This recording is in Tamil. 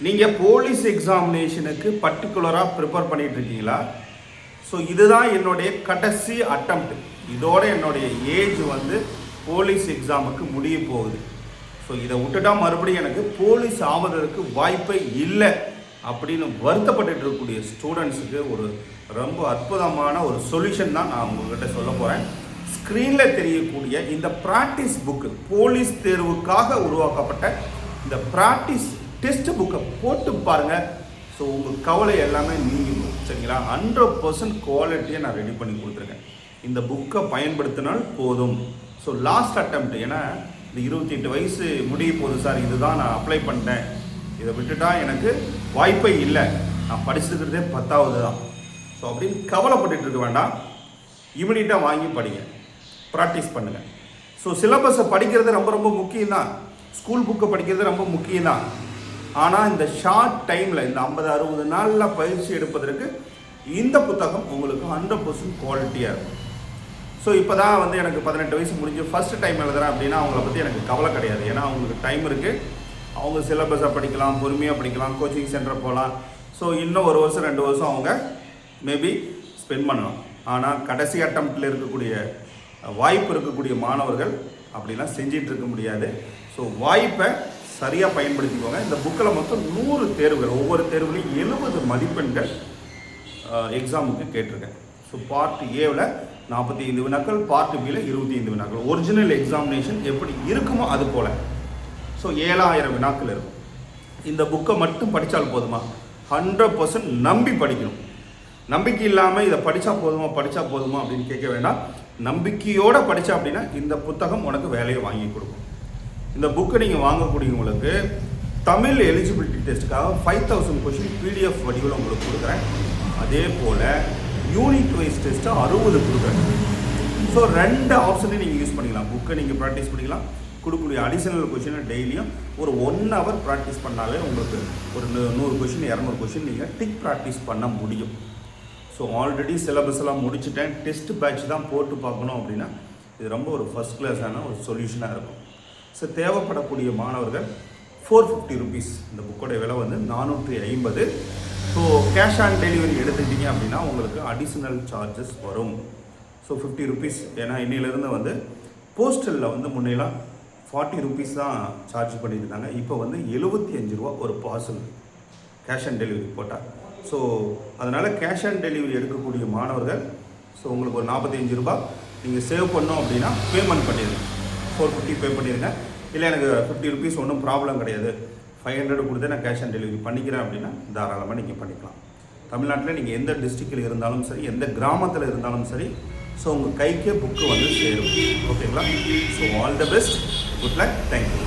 நீங்கள் போலீஸ் எக்ஸாமினேஷனுக்கு பர்டிகுலராக ப்ரிப்பேர் பண்ணிகிட்டு இருக்கீங்களா ஸோ இதுதான் என்னுடைய கடைசி அட்டம்ப்ட் இதோட என்னுடைய ஏஜ் வந்து போலீஸ் எக்ஸாமுக்கு முடிய போகுது. ஸோ இதை விட்டுட்டா மறுபடியும் எனக்கு போலீஸ் ஆவதற்கு வாய்ப்பே இல்லை அப்படின்னு வருத்தப்பட்டுட்டு இருக்கக்கூடிய ஸ்டூடெண்ட்ஸுக்கு ஒரு ரொம்ப அற்புதமான ஒரு சொல்யூஷன் தான் நான் உங்கள்கிட்ட சொல்ல போகிறேன் ஸ்க்ரீனில் தெரியக்கூடிய இந்த ப்ராக்டிஸ் புக்கு போலீஸ் தேர்வுக்காக உருவாக்கப்பட்ட இந்த ப்ராக்டிஸ் டெஸ்ட் புக்கை போட்டு பாருங்கள் ஸோ உங்கள் கவலை எல்லாமே நீங்கிடும். சரிங்களா? ஹண்ட்ரட் பர்சன்ட் குவாலிட்டியை நான் ரெடி பண்ணி கொடுத்துருக்கேன். இந்த புக்கை பயன்படுத்தினால் போதும். ஸோ லாஸ்ட் அட்டம்ப்ட் ஏன்னா இந்த இருபத்தி எட்டு வயசு முடிய போகுது சார் இதுதான் நான் அப்ளை பண்ணிட்டேன். இதை விட்டுட்டா எனக்கு வாய்ப்பே இல்லை. நான் படிச்சிருக்கிறதே பத்தாவது தான். ஸோ அப்படின்னு கவலைப்பட்டுட்டு இருக்க வேண்டாம். இமிடியட்டாக வாங்கி படிங்க. ப்ராக்டிஸ் பண்ணுங்கள் ஸோ சிலபஸை படிக்கிறது ரொம்ப ரொம்ப முக்கியம் தான் ஸ்கூல் புக்கை படிக்கிறது ரொம்ப முக்கியம் தான் ஆனால் இந்த ஷார்ட் டைமில் இந்த ஐம்பது அறுபது நாளில் பயிற்சி எடுப்பதற்கு இந்த புத்தகம் உங்களுக்கு ஹண்ட்ரட் பர்சன்ட் குவாலிட்டியாக இருக்கும். ஸோ இப்போ தான் வந்து எனக்கு பதினெட்டு வயசு முடிஞ்சு ஃபர்ஸ்ட் டைம் எழுதுறேன் அப்படின்னா அவங்கள பற்றி எனக்கு கவலை கிடையாது. ஏன்னா அவங்களுக்கு டைம் இருக்குது அவங்க சிலபஸை படிக்கலாம் பொறுமையாக படிக்கலாம் கோச்சிங் சென்டர் போகலாம் ஸோ இன்னும் ஒரு வருஷம் ரெண்டு வருஷம் அவங்க மேபி ஸ்பெண்ட் பண்ணலாம். ஆனால் கடைசி அட்டம்ப்டில் இருக்கக்கூடிய வாய்ப்பு இருக்கக்கூடிய மாணவர்கள் அப்படிலாம் செஞ்சிட்டு இருக்க முடியாது. ஸோ வாய்ப்பை சரியாக பயன்படுத்திக்கோங்க. இந்த புக்கில் மொத்தம் நூறு தேர்வுகள் ஒவ்வொரு தேர்வுலையும் எழுபது மதிப்பெண்கள் எக்ஸாமுக்கு கேட்டிருக்கேன். ஸோ பார்ட் ஏவில் நாற்பத்தி ஐந்து வினாக்கள் பார்ட் பியில் இருபத்தி ஐந்து வினாக்கள். ஒரிஜினல் எக்ஸாமினேஷன் எப்படி இருக்குமோ அது போல். ஸோ ஏழாயிரம் வினாக்கள் இருக்கும். இந்த புக்கை மட்டும் படித்தால் போதுமா? ஹண்ட்ரட் பர்சன்ட் நம்பி படிக்கணும். நம்பிக்கை இல்லாமல் இதை படித்தா போதுமா படித்தா போதுமா அப்படின்னு கேட்க வேண்டாம். நம்பிக்கையோடு படித்தா அப்படின்னா இந்த புத்தகம் உனக்கு வேலையை வாங்கி கொடுக்கும். இந்த புக்கை நீங்கள் வாங்கக்கூடியவங்களுக்கு தமிழ் எலிஜிபிலிட்டி டெஸ்ட்டுக்காக ஃபைவ் தௌசண்ட் கொஷின் பிடிஎஃப் வடிவில் உங்களுக்கு கொடுக்குறேன். அதே போல் யூனிட் வைஸ் டெஸ்ட்டு அறுபது கொடுக்குறேன். ஸோ ரெண்டு ஆப்ஷனையும் நீங்கள் யூஸ் பண்ணிக்கலாம். புக்கை நீங்கள் ப்ராக்டிஸ் பண்ணிக்கலாம். கொடுக்கக்கூடிய அடிஷனல் கொஷினை டெய்லியும் ஒரு ஒன் ஹவர் ப்ராக்டிஸ் பண்ணாலே உங்களுக்கு ஒரு நூறு கொஷின் இரநூறு கொஷின் நீங்கள் டிக் ப்ராக்டிஸ் பண்ண முடியும். ஸோ ஆல்ரெடி சிலபஸ் எல்லாம் முடிச்சுட்டேன். டெஸ்ட் பேட்ச் தான் போட்டு பார்க்கணும் அப்படின்னா இது ரொம்ப ஒரு ஃபஸ்ட் கிளாஸான ஒரு சொல்யூஷனாக இருக்கும். ஸோ தேவைப்படக்கூடிய மாணவர்கள் ஃபோர் ஃபிஃப்டி ருபீஸ் இந்த புக்கோடைய விலை வந்து நானூற்றி ஐம்பது. ஸோ கேஷ் ஆன் டெலிவரி எடுத்துக்கிட்டிங்க அப்படின்னா உங்களுக்கு அடிஷ்னல் சார்ஜஸ் வரும். ஸோ ஃபிஃப்டி ருபீஸ் ஏன்னா இன்னையிலேருந்து வந்து போஸ்டலில் வந்து முன்னையெல்லாம் ஃபார்ட்டி ருபீஸ் தான் சார்ஜ் பண்ணியிருந்தாங்க. இப்போ வந்து எழுபத்தி அஞ்சு ரூபா ஒரு பார்சல் கேஷ் ஆன் டெலிவரி போட்டால் ஸோ அதனால் கேஷ் ஆன் டெலிவரி எடுக்கக்கூடிய மாணவர்கள் ஸோ உங்களுக்கு ஒரு நாற்பத்தஞ்சு ரூபா நீங்கள் சேவ் பண்ணோம் அப்படின்னா பேமெண்ட் பண்ணிடுங்க. ஃபோர் ஃபிஃப்டி பே பண்ணிடுங்க இல்லை எனக்கு ஃபிஃப்டி ருபீஸ் ஒன்றும் ப்ராப்ளம் கிடையாது. ஃபைவ் ஹண்ட்ரட் கொடுத்து நான் கேஷ் ஆன் டெலிவரி பண்ணிக்கிறேன் அப்படின்னா தாராளமாக நீங்கள் பண்ணிக்கலாம். தமிழ்நாட்டில் நீங்கள் எந்த டிஸ்ட்ரிக்டில் இருந்தாலும் சரி எந்த கிராமத்தில் இருந்தாலும் சரி ஸோ உங்கள் கைக்கே புக்கு வந்து சேரும். ஓகேங்களா so all the best good luck thank you